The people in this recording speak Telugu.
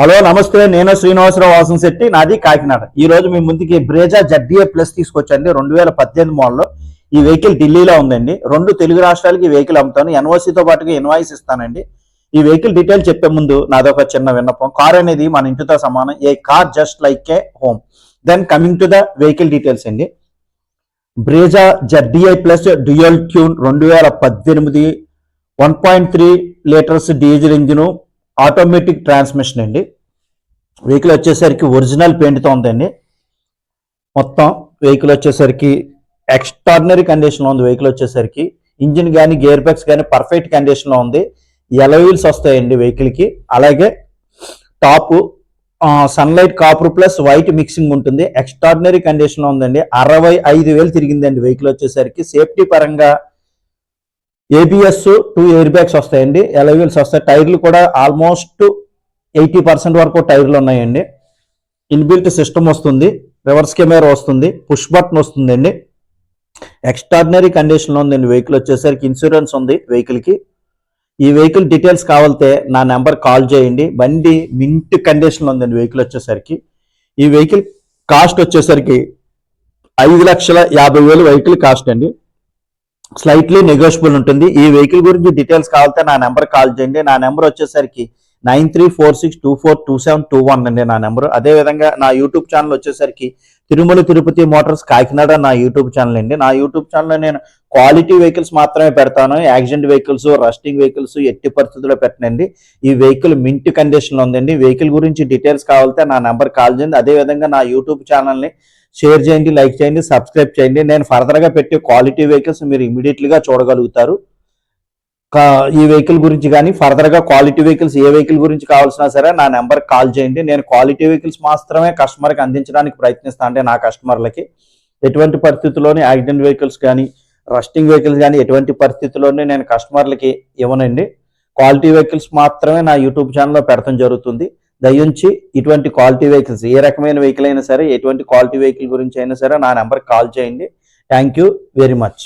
హలో నమస్తే. నేను శ్రీనివాసరావు వాసం శెట్టి. నాది కాకినాడ. ఈ రోజు మీ ముందుకి బ్రేజా జడ్డీఏ ప్లస్ తీసుకొచ్చండి. రెండు వేల పద్దెనిమిది మోడల్లో ఈ వెహికల్ ఢిల్లీలో ఉందండి. రెండు తెలుగు రాష్ట్రాలకి వెహికల్ అమ్ముతాను. ఎన్ఓసితో పాటుగా ఇన్వాయిస్ ఇస్తానండి. ఈ వెహికల్ డీటెయిల్ చెప్పే ముందు నాదొక చిన్న విన్నపం. కార్ అనేది మన ఇంటితో సమానం. A car just like a home. Then coming to the vehicle details అండి. Brezza ZDI plus dual tone రెండు వేల పద్దెనిమిది. One point three litres diesel engine. Automatic transmission అండి. వెహికల్ వచ్చేసరికి ఒరిజినల్ పెయింట్తో ఉందండి. మొత్తం వెహికల్ వచ్చేసరికి ఎక్స్ట్రాడినరీ కండిషన్లో ఉంది వెహికల్ వచ్చేసరికి. ఇంజిన్ కానీ గేర్ బ్యాగ్స్ కానీ పర్ఫెక్ట్ కండిషన్లో ఉంది. ఎలవీల్స్ వస్తాయండి వెహికల్కి అలాగే top sunlight copper plus white mixing ఉంటుంది. ఎక్స్ట్రాడినరీ కండిషన్లో ఉందండి. అరవై ఐదు వేలు తిరిగిందండి వెహికల్ వచ్చేసరికి. సేఫ్టీ పరంగా ఏబిఎస్ టూ ఎయిర్ బ్యాగ్స్ వస్తాయండి. ఎలవీల్స్ వస్తాయి. టైర్లు కూడా ఆల్మోస్ట్ ఎయిటీ పర్సెంట్ వరకు టైర్లు ఉన్నాయండి. ఇన్బిల్ట్ సిస్టమ్ వస్తుంది. రివర్స్ కెమెరా వస్తుంది. పుష్ బటన్ వస్తుందండి. ఎక్స్ట్రాడినరీ కండిషన్లో ఉందండి. వెహికల్ వచ్చేసరికి ఇన్సూరెన్స్ ఉంది వెహికల్కి ఈ వెహికల్ డీటెయిల్స్ కావాలితే నా నెంబర్ కాల్ చేయండి. బండి మింట్ కండిషన్లో ఉందండి వెహికల్ వచ్చేసరికి. ఈ వెహికల్ కాస్ట్ వచ్చేసరికి ఐదు లక్షల యాభై వేలు వెహికల్ కాస్ట్ అండి. స్లైట్లీ నెగోషియబుల్ ఉంటుంది. ఈ వెహికల్ గురించి డీటెయిల్స్ కావాలంటే నా నెంబర్ కాల్ చేయండి. నా నెంబర్ వచ్చేసరికి nine three four six two four two seven two one అండి నా నెంబర్ అదేవిధంగా నా యూట్యూబ్ ఛానల్ వచ్చేసరికి తిరుమల తిరుపతి మోటార్స్ కాకినాడ నా యూట్యూబ్ ఛానల్ అండి. నా యూట్యూబ్ ఛానల్లో నేను క్వాలిటీ వెహికల్స్ మాత్రమే పెడతాను. యాక్సిడెంట్ వెహికల్స్ రస్టింగ్ వెహికల్స్ ఎట్టి పరిస్థితుల్లో పెట్టనండి. ఈ వెహికల్ మింట్ కండిషన్లో ఉందండి. వెహికల్ గురించి డీటెయిల్స్ కావాలంటే నా నెంబర్ కాల్ చేయండి. అదేవిధంగా నా యూట్యూబ్ ఛానల్ని షేర్ చేయండి లైక్ చేయండి సబ్స్క్రైబ్ చేయండి. నేను ఫర్దర్గా పెట్టే క్వాలిటీ వెహికల్స్ మీరు ఇమీడియట్లీగా చూడగలుగుతారు. ఈ వెహికల్ గురించి కానీ ఫర్దర్గా క్వాలిటీ వెహికల్స్ ఏ వెహికల్ గురించి కావాల్సినా సరే నా నెంబర్ కాల్ చేయండి. నేను క్వాలిటీ వెహికల్స్ మాత్రమే కస్టమర్కి అందించడానికి ప్రయత్నిస్తాను అంటే నా కస్టమర్లకి. ఎటువంటి పరిస్థితుల్లోనే యాక్సిడెంట్ వెహికల్స్ కానీ రస్టింగ్ వెహికల్స్ కానీ ఎటువంటి పరిస్థితుల్లోనే నేను కస్టమర్లకి ఇవ్వనండి. క్వాలిటీ వెహికల్స్ మాత్రమే నా యూట్యూబ్ ఛానల్లో పెడతాం జరుగుతుంది. దయించి ఇటువంటి క్వాలిటీ వెహికల్స్ ఏ రకమైన వెహికల్ అయినా సరే ఎటువంటి క్వాలిటీ వెహికల్ గురించి అయినా సరే నా నెంబర్ కాల్ చేయండి. Thank you very much.